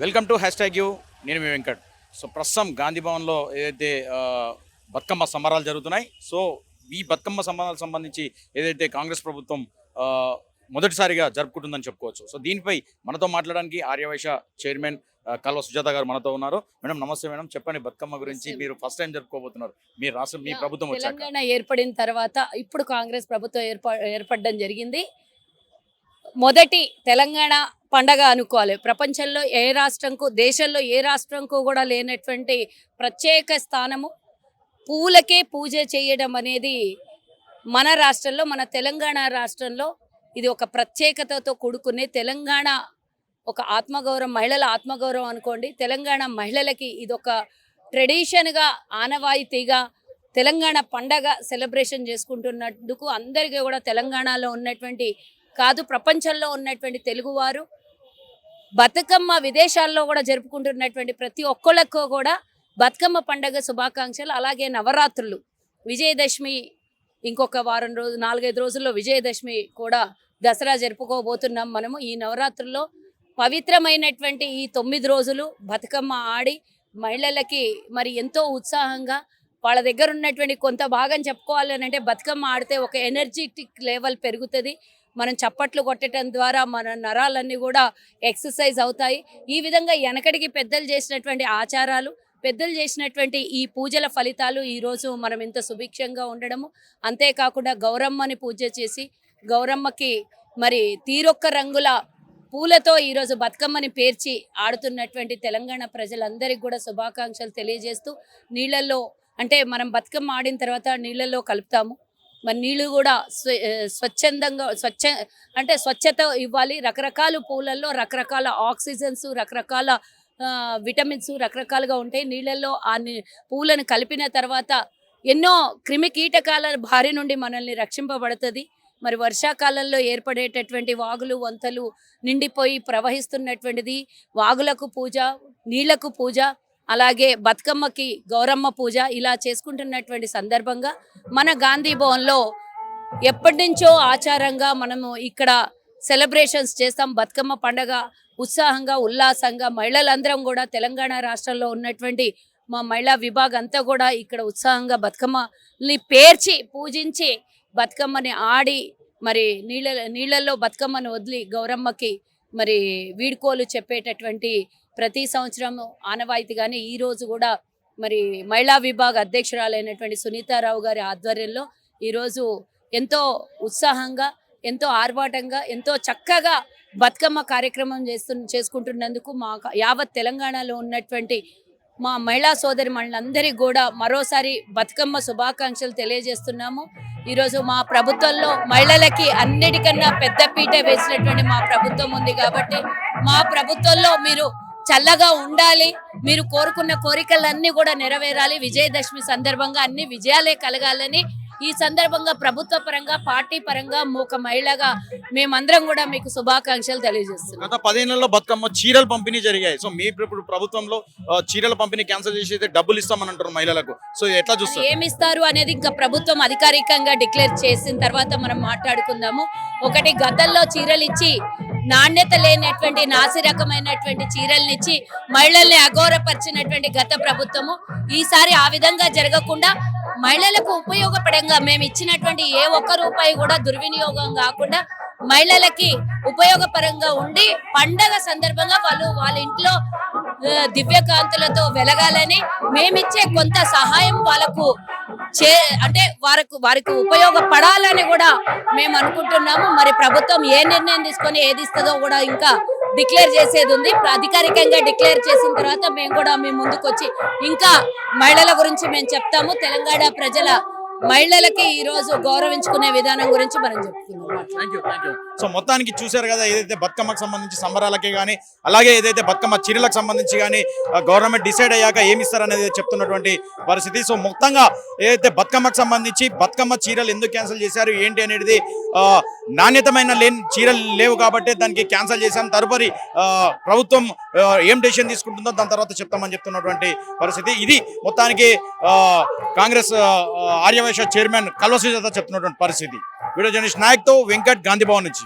Welcome to hashtag you నేను మీ Venkat. So ప్రస్తుతం గాంధీ భవన్లో ఏదైతే బతుకమ్మ సంబరాలు జరుగుతున్నాయి సో ఈ బతుకమ్మ సంబరాలకు సంబంధించి ఏదైతే కాంగ్రెస్ ప్రభుత్వం మొదటిసారిగా జరుపుకుంటుందని చెప్పుకోవచ్చు. సో దీనిపై మనతో మాట్లాడడానికి ఆర్యవైశ్య చైర్మన్ కల్వ సుజాత గారు మనతో ఉన్నారు. మేడం నమస్తే మేడం. చెప్పండి బతుకమ్మ గురించి. మీరు ఫస్ట్ టైం జరుపుకోబోతున్నారు. మీ రాష్ట్రం మీ ప్రభుత్వం తెలంగాణ ఏర్పడిన తర్వాత ఇప్పుడు కాంగ్రెస్ ప్రభుత్వం ఏర్ప ఏర్పడడం జరిగింది. మొదటి తెలంగాణ పండగ అనుకోవాలి. ప్రపంచంలో ఏ రాష్ట్రంకు దేశంలో ఏ రాష్ట్రంకు కూడా లేనటువంటి ప్రత్యేక స్థానము. పూలకే పూజ చేయడం అనేది మన రాష్ట్రంలో మన తెలంగాణ రాష్ట్రంలో ఇది ఒక ప్రత్యేకతతో కూడుకునే తెలంగాణ ఒక ఆత్మగౌరవం మహిళల ఆత్మగౌరవం అనుకోండి. తెలంగాణ మహిళలకి ఇది ఒక ట్రెడిషన్గా ఆనవాయితీగా తెలంగాణ పండగ సెలబ్రేషన్ చేసుకుంటున్నందుకు అందరికీ కూడా తెలంగాణలో ఉన్నటువంటి కాదు ప్రపంచంలో ఉన్నటువంటి తెలుగువారు బతుకమ్మ విదేశాల్లో కూడా జరుపుకుంటున్నటువంటి ప్రతి ఒక్కళ్ళకు కూడా బతుకమ్మ పండగ శుభాకాంక్షలు అలాగే నవరాత్రులు. విజయదశమి ఇంకొక వారం రోజు నాలుగైదు రోజుల్లో విజయదశమి కూడా దసరా జరుపుకోబోతున్నాం మనము. ఈ నవరాత్రుల్లో పవిత్రమైనటువంటి ఈ తొమ్మిది రోజులు బతుకమ్మ ఆడి మహిళలకి మరి ఎంతో ఉత్సాహంగా వాళ్ళ దగ్గర ఉన్నటువంటి కొంత భాగం చెప్పుకోవాలి అని అంటే బతుకమ్మ ఆడితే ఒక ఎనర్జెటిక్ లెవెల్ పెరుగుతుంది. మనం చప్పట్లు కొట్టడం ద్వారా మన నరాలన్నీ కూడా ఎక్సర్సైజ్ అవుతాయి. ఈ విధంగా వెనకడికి పెద్దలు చేసినటువంటి ఆచారాలు పెద్దలు చేసినటువంటి ఈ పూజల ఫలితాలు ఈరోజు మనం ఇంత సుభిక్షంగా ఉండడము. అంతేకాకుండా గౌరమ్మని పూజ చేసి గౌరమ్మకి మరి తీరొక్క రంగుల పూలతో ఈరోజు బతుకమ్మని పేర్చి ఆడుతున్నటువంటి తెలంగాణ ప్రజలందరికీ కూడా శుభాకాంక్షలు తెలియజేస్తూ నీళ్ళల్లో అంటే మనం బతుకమ్మ ఆడిన తర్వాత నీళ్ళల్లో కలుపుతాము. మరి నీళ్ళు కూడా స్వచ్ఛందంగా స్వచ్ఛ అంటే స్వచ్ఛత ఇవ్వాలి. రకరకాల పూలల్లో రకరకాల ఆక్సిజన్స్ రకరకాల విటమిన్స్ రకరకాలుగా ఉంటాయి. నీళ్ళల్లో ఆ పూలను కలిపిన తర్వాత ఎన్నో క్రిమి కీటకాల భారి నుండి మనల్ని రక్షింపబడుతుంది. మరి వర్షాకాలంలో ఏర్పడేటటువంటి వాగులు వంతలు నిండిపోయి ప్రవహిస్తున్నటువంటిది. వాగులకు పూజ నీళ్ళకు పూజ అలాగే బతుకమ్మకి గౌరమ్మ పూజ ఇలా చేసుకుంటున్నటువంటి సందర్భంగా మన గాంధీ భవన్లో ఎప్పటి నుంచో ఆచారంగా మనము ఇక్కడ సెలబ్రేషన్స్ చేస్తాం. బతుకమ్మ పండగ ఉత్సాహంగా ఉల్లాసంగా మహిళలందరం కూడా తెలంగాణ రాష్ట్రంలో ఉన్నటువంటి మా మహిళా విభాగం అంతా కూడా ఇక్కడ ఉత్సాహంగా బతుకమ్మని పేర్చి పూజించి బతుకమ్మని ఆడి మరి నీళ్ళ నీళ్ళల్లో బతుకమ్మను వదిలి గౌరమ్మకి మరి వీడ్కోలు చెప్పేటటువంటి ప్రతి సంవత్సరం ఆనవాయితీగానే ఈరోజు కూడా మరి మహిళా విభాగ అధ్యక్షురాలైనటువంటి సునీతారావు గారి ఆధ్వర్యంలో ఈరోజు ఎంతో ఉత్సాహంగా ఎంతో ఆర్భాటంగా ఎంతో చక్కగా బతుకమ్మ కార్యక్రమం చేస్తు చేసుకుంటున్నందుకు మా యావత్ తెలంగాణలో ఉన్నటువంటి మా మహిళా సోదరి మనందరికీ కూడా మరోసారి బతుకమ్మ శుభాకాంక్షలు తెలియజేస్తున్నాము. ఈరోజు మా ప్రభుత్వంలో మహిళలకి అన్నిటికన్నా పెద్ద పీట వేసినటువంటి మా ప్రభుత్వం ఉంది కాబట్టి మా ప్రభుత్వంలో మీరు చల్లగా ఉండాలి మీరు కోరుకున్న కోరికలన్నీ కూడా నెరవేరాలి విజయదశమి సందర్భంగా అన్ని విజయాలే కలగాలని ఈ సందర్భంగా ప్రభుత్వ పరంగా పార్టీ పరంగా ఒక మహిళగా మేమందరం కూడా మీకు శుభాకాంక్షలు తెలియజేస్తున్నాం. గత పదేళ్ళలో బతుకమ్మ చీరలు పంపిణీ జరిగాయి. సో మీ ఇప్పుడు ప్రభుత్వంలో చీరల పంపిణీ క్యాన్సిల్ చేసి డబ్బులు ఇస్తామని అంటారు మహిళలకు. సో ఎట్లా చూస్తారు? ఏమి ఇస్తారు అనేది ఇంకా ప్రభుత్వం అధికారికంగా డిక్లేర్ చేసిన తర్వాత మనం మాట్లాడుకుందాము. ఒకటి గతంలో చీరలు ఇచ్చి నాణ్యత లేనటువంటి నాసి రకమైనటువంటి చీరల్ని ఇచ్చి మహిళల్ని అఘోరపరిచినటువంటి గత ప్రభుత్వము ఈసారి ఆ విధంగా జరగకుండా మహిళలకు ఉపయోగపడంగా మేము ఇచ్చినటువంటి ఏ ఒక్క రూపాయి కూడా దుర్వినియోగం కాకుండా మహిళలకి ఉపయోగపరంగా ఉండి పండగ సందర్భంగా వాళ్ళు వాళ్ళ ఇంట్లో దివ్యకాంతులతో వెలగాలని మేమిచ్చే కొంత సహాయం వాళ్ళకు చే అంటే వారికి వారికి ఉపయోగపడాలని కూడా మేము అనుకుంటున్నాము. మరి ప్రభుత్వం ఏ నిర్ణయం తీసుకొని ఏది ఇస్తుందో కూడా ఇంకా డిక్లేర్ చేసేది ఉంది. అధికారికంగా డిక్లేర్ చేసిన తర్వాత మేము కూడా మీ ముందుకు వచ్చి ఇంకా మహిళల గురించి మేము చెప్తాము. తెలంగాణ ప్రజల మహిళలకి ఈ రోజు గౌరవించుకునే విధానం గురించి మనం చెప్తున్నాం సో మొత్తానికి చూశారు కదా ఏదైతే బతుకమ్మకు సంబంధించి సంబరాలకే కానీ అలాగే ఏదైతే బతుకమ్మ చీరలకు సంబంధించి కానీ గవర్నమెంట్ డిసైడ్ అయ్యాక ఏమి ఇస్తారనేది చెప్తున్నటువంటి పరిస్థితి. సో మొత్తంగా ఏదైతే బతుకమ్మకు సంబంధించి బతుకమ్మ చీరలు ఎందుకు క్యాన్సిల్ చేశారు ఏంటి అనేది నాణ్యతమైన లేని చీరలు లేవు కాబట్టి దానికి క్యాన్సిల్ చేశాం. తదుపరి ప్రభుత్వం ఏం డెసిషన్ తీసుకుంటుందో దాని తర్వాత చెప్తామని చెప్తున్నటువంటి పరిస్థితి. ఇది మొత్తానికి కాంగ్రెస్ ఆ, ఆర్యవైశ్య చైర్మన్ కల్వసుజాత చెప్తున్నటువంటి పరిస్థితి. వీడియో జర్నలిస్ట్ నాయక్తో వెంకట్ గాంధీభవన్ నుంచి.